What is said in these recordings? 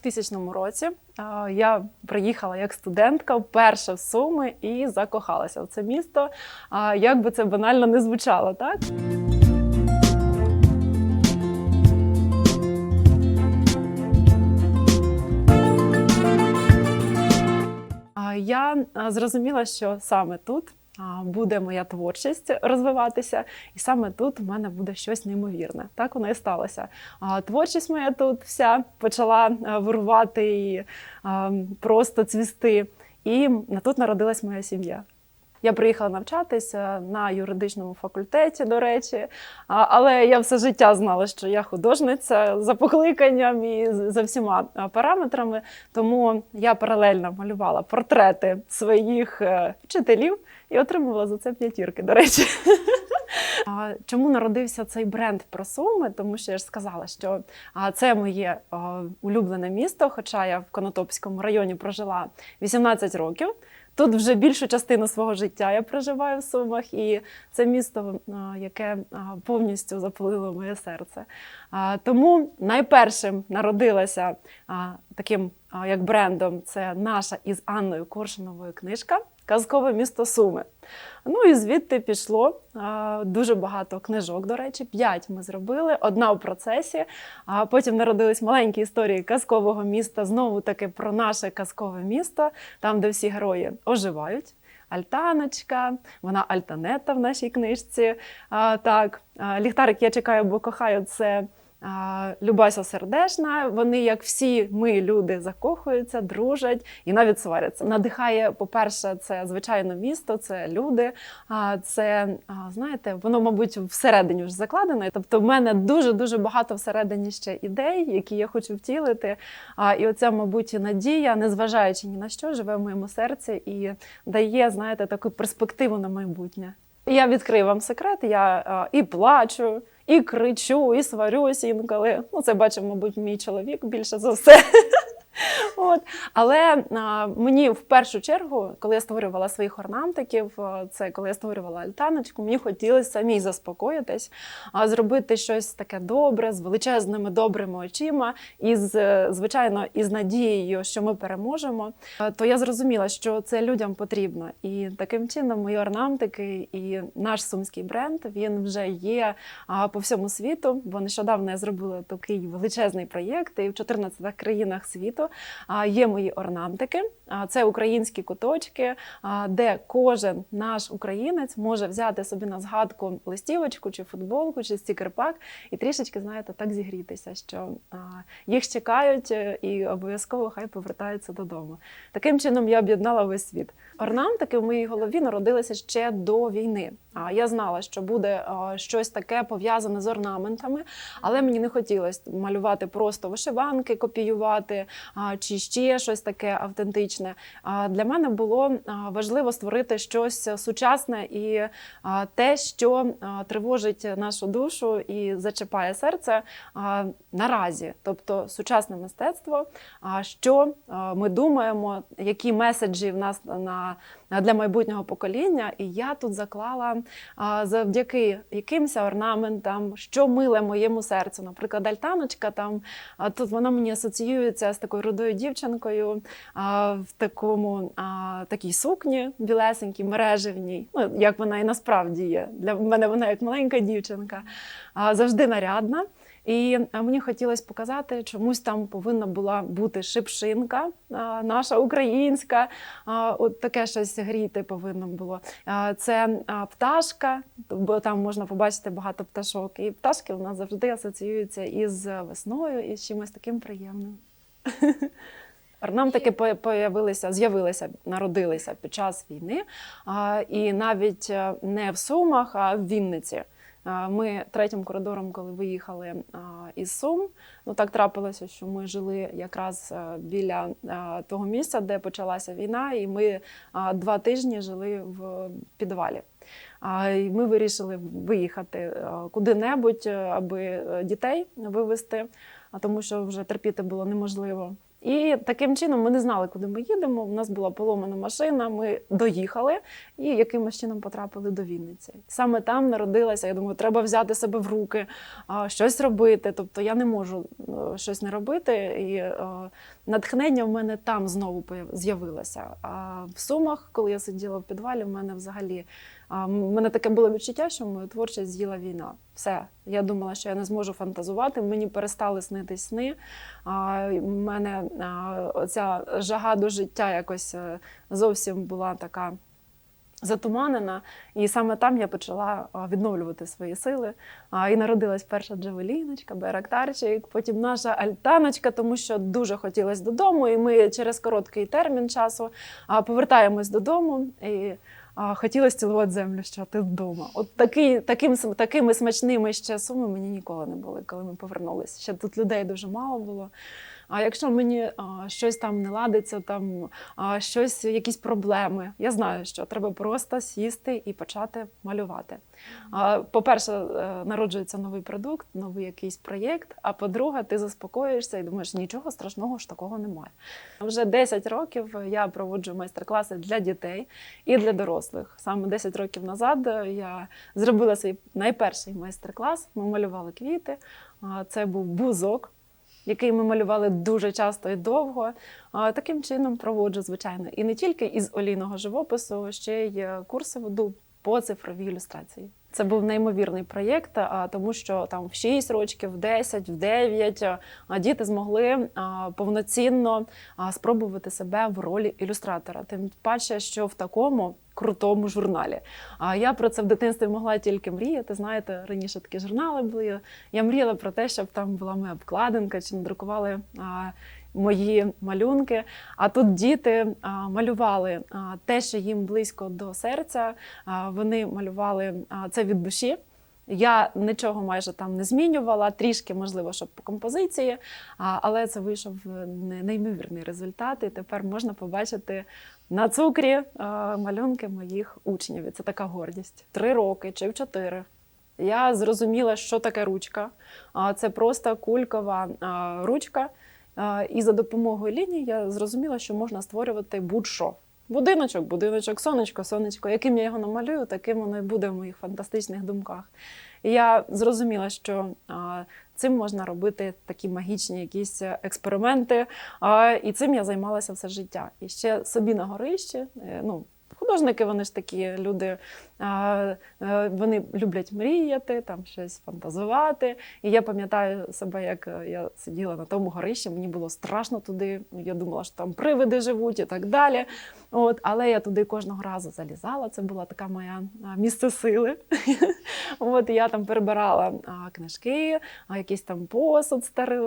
2000 році я приїхала як студентка вперше в Суми і закохалася в це місто. Як би це банально не звучало, так? Я зрозуміла, що саме тут буде моя творчість розвиватися, і саме тут у мене буде щось неймовірне. Так воно і сталося. Творчість моя тут вся почала а, вирувати і просто цвісти. І тут народилась моя сім'я. Я приїхала навчатися на юридичному факультеті, до речі, але я все життя знала, що я художниця за покликанням і за всіма параметрами. Тому я паралельно малювала портрети своїх е, вчителів і отримувала за це п'ятірки, до речі. А, Чому народився цей бренд про Суми? Тому що я ж сказала, що це моє улюблене місто, хоча я в Конотопському районі прожила 18 років. Тут вже більшу частину свого життя я проживаю в Сумах, і це місто, яке повністю запалило моє серце. Тому найпершим народилася таким як брендом це наша із Анною Коршуновою книжка Казкове місто Суми. Ну і звідти пішло дуже багато книжок, до речі, п'ять ми зробили, одна у процесі. А потім народились маленькі історії казкового міста, знову таки про наше казкове місто, там, де всі герої оживають. Альтаночка, вона альтанета в нашій книжці. А, так, ліхтарик я чекаю, бо кохаю це. Любася сердешна. Вони, як всі ми, люди, закохуються, дружать і навіть сваряться. Надихає, по-перше, це звичайно місто, це люди. А це знаєте, воно, мабуть, всередині вже закладено. Тобто, в мене дуже дуже багато всередині ще ідей, які я хочу втілити. А, і оця, мабуть, надія, незважаючи ні на що, живе в моєму серці і дає, знаєте, таку перспективу на майбутнє. Я відкрию вам секрет, я і плачу, і кричу, і сварюсь інколи. Ну, це бачив, мабуть, мій чоловік більше за все. От. Але а, мені в першу чергу, коли я створювала своїх орнамтиків, це коли я створювала альтаночку, мені хотілося самій заспокоїтись, а зробити щось таке добре, з величезними добрими очима, і з, е, звичайно, із надією, що ми переможемо. То я зрозуміла, що це людям потрібно. І таким чином мої орнамтики і наш сумський бренд він вже є по всьому світу. Бо нещодавно я зробила такий величезний проєкт, і в 14 країнах світу а, є мої орнамтики. Це українські куточки, де кожен наш українець може взяти собі на згадку листівочку чи футболку, чи стікер-пак і трішечки, знаєте, так зігрітися, що їх чекають е, і обов'язково хай повертаються додому. Таким чином я об'єднала весь світ. Орнамтики в моїй голові народилися ще до війни. А я знала, що буде щось таке пов'язане з орнаментами, але мені не хотілося малювати просто вишиванки, копіювати чи ще щось таке автентичне. Для мене було важливо створити щось сучасне і те, що тривожить нашу душу і зачіпає серце наразі, тобто сучасне мистецтво. Що ми думаємо, які меседжі в нас на для майбутнього покоління, і я тут заклала завдяки якимось орнаментам, що миле моєму серцю. Наприклад, альтаночка там тут вона мені асоціюється з такою рудою дівчинкою в такому такій сукні білесенькій, мережевній. Ну як вона і насправді є. Для мене вона як маленька дівчинка, завжди нарядна. І мені хотілося показати, чомусь там повинна була бути шипшинка, наша українська, от таке щось гріти повинно було. Це пташка, бо там можна побачити багато пташок. І пташки у нас завжди асоціюються із весною і з чимось таким приємним. Орнамтики по- появилися, з'явилися, народилися під час війни, і навіть е, не в Сумах, а в Вінниці. Ми третім коридором, коли виїхали із Сум, ну так трапилося, що ми жили якраз е, біля того місця, де почалася війна, і ми два тижні жили в підвалі. Ми вирішили виїхати е, куди-небудь, е, аби дітей вивезти, тому що вже терпіти було неможливо. І таким чином ми не знали, куди ми їдемо. У нас була поломана машина. Ми доїхали і якимось чином потрапили до Вінниці. Саме там народилася. Я думаю, треба взяти себе в руки, щось робити. Тобто я не можу е, щось не робити. І е, натхнення в мене там знову з'явилося. А в Сумах, коли я сиділа в підвалі, в мене взагалі м- мене таке було відчуття, що мою творчість з'їла війна. Все, я думала, що я не зможу фантазувати. Мені перестали снитись сни. В мене а, оця жага до життя якось е, зовсім була така. Затуманена, і саме там я почала відновлювати свої сили. І народилась перша джавеліночка, байрактарчик, потім наша альтаночка, тому що дуже хотілося додому. І ми через короткий термін часу повертаємось додому. І хотілося цілувати землю, що ти вдома. От такі, таким, такими смачними ще суми мені ніколи не були, коли ми повернулися. Ще тут людей дуже мало було. А якщо мені а, щось там не ладиться, там а, щось, якісь проблеми, я знаю, що треба просто сісти і почати малювати. По-перше, е, народжується новий продукт, новий якийсь проєкт. А по-друге, ти заспокоїшся і думаєш, нічого страшного ж такого немає. Вже 10 років я проводжу майстер-класи для дітей і для дорослих. Саме 10 років назад я зробила свій найперший майстер-клас. Ми малювали квіти. Це був бузок який ми малювали дуже часто і довго. Таким чином проводжу, звичайно, і не тільки із олійного живопису, ще й е, курси веду по цифровій ілюстрації. Це був неймовірний проєкт, тому що там в 6 років, в 10, в 9 діти змогли повноцінно спробувати себе в ролі ілюстратора. Тим паче, що в такому крутому журналі. А я про це в дитинстві могла тільки мріяти. Знаєте, раніше такі журнали були. Я мріяла про те, щоб там була моя обкладинка, чи надрукували мої малюнки. А тут діти а, малювали а, те, що їм близько до серця. А, вони малювали а, це від душі. Я нічого майже там не змінювала, трішки, можливо, щоб по композиції, але це вийшов е, неймовірний результат. І тепер можна побачити на цукрі е, малюнки моїх учнів. І це така гордість. Три роки чи в чотири. Я зрозуміла, що таке ручка. Це просто кулькова а, ручка. А, І за допомогою ліній я зрозуміла, що можна створювати будь-що. Будиночок, будиночок, сонечко, сонечко. Яким я його намалюю, таким воно і буде в моїх фантастичних думках. І я зрозуміла, що цим можна робити такі магічні якісь експерименти. А, і цим я займалася все життя. І ще собі на горищі, е, ну, Художники, вони ж такі люди, е, вони люблять мріяти, там щось фантазувати. І я пам'ятаю себе, як е, я сиділа на тому горищі, мені було страшно туди. Я думала, що там привиди живуть і так далі. От, але я туди кожного разу залізала. Це була така моя а, місце сили. От я там перебирала книжки, а, якийсь там посуд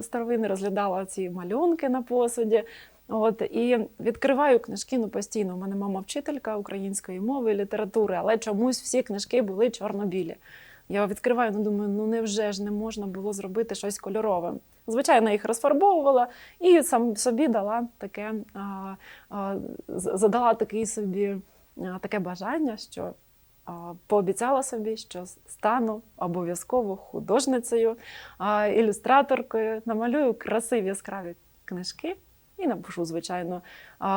старовинний, розглядала ці малюнки на посуді. От і відкриваю книжки ну постійно. У мене мама вчителька української мови і літератури, але чомусь всі книжки були чорно-білі. Я відкриваю, ну думаю, ну невже ж не можна було зробити щось кольорове. Звичайно, їх розфарбовувала і сам собі дала таке, а, а, задала такий собі а, таке бажання, що а, пообіцяла собі, що стану обов'язково художницею, а, ілюстраторкою, намалюю красиві яскраві книжки. І напишу, звичайно,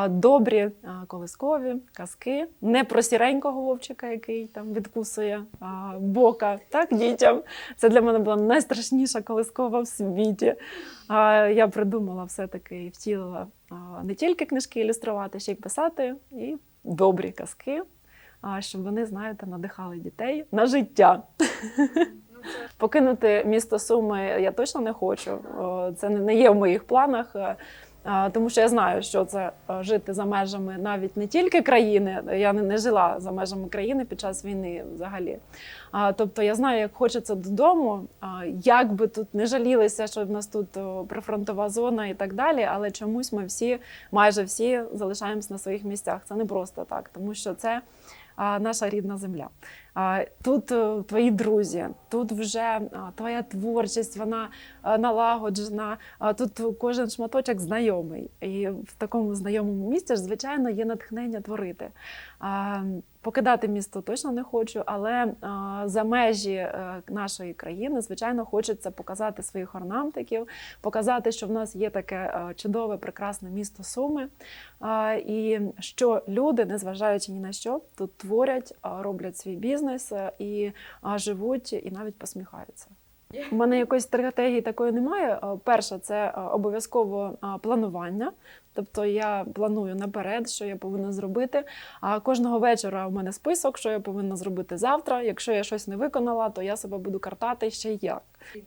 добрі колискові казки, не про сіренького вовчика, який там відкусує бока так, дітям. Це для мене була найстрашніша колискова в світі. Я придумала все-таки і втілила не тільки книжки ілюструвати, ще й писати, і добрі казки, щоб вони, знаєте, надихали дітей на життя. Покинути місто Суми я точно не хочу. Це не є в моїх планах. Тому що я знаю, що це е, жити за межами навіть не тільки країни. Я не, жила за межами країни під час війни взагалі. Тобто я знаю, як хочеться додому, як би тут не жалілися, що в нас тут прифронтова зона і так далі, але чомусь ми всі, майже всі, залишаємось на своїх місцях. Це не просто так, тому що це наша рідна земля. Тут е, твої друзі, тут вже твоя творчість, вона налагоджена. Тут кожен шматочок знайомий. І в такому знайомому місці ж, звичайно, є натхнення творити. Покидати місто точно не хочу, але за межі е, нашої країни, звичайно, хочеться показати своїх орнамтиків, показати, що в нас є таке е, чудове, прекрасне місто Суми, і що люди, незважаючи ні на що, тут творять, роблять свій бізнес е, і а, живуть, і навіть посміхаються. У мене якоїсь стратегії такої немає. Е, Перше, це е, обов'язково е, планування. Тобто я планую наперед, що я повинна зробити. А кожного вечора у мене список, що я повинна зробити завтра. Якщо я щось не виконала, то я себе буду картати ще як.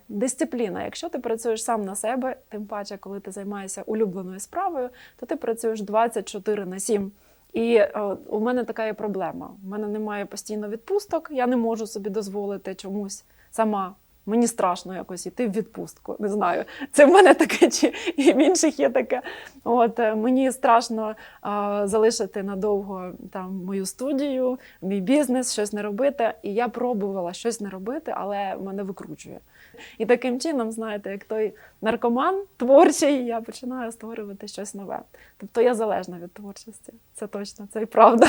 Дисципліна. Якщо ти працюєш сам на себе, тим паче, коли ти займаєшся улюбленою справою, то ти працюєш 24 на 7. І е, у мене така є проблема. У мене немає постійно відпусток, я не можу собі дозволити чомусь сама. Мені страшно якось іти в відпустку. Не знаю, це в мене таке, чи і в інших є таке. От е, мені страшно а, залишити надовго там мою студію, мій бізнес, щось не робити. І я пробувала щось не робити, але мене викручує. І таким чином, знаєте, як той наркоман творчий, я починаю створювати щось нове. Тобто я залежна від творчості. Це точно, це і правда.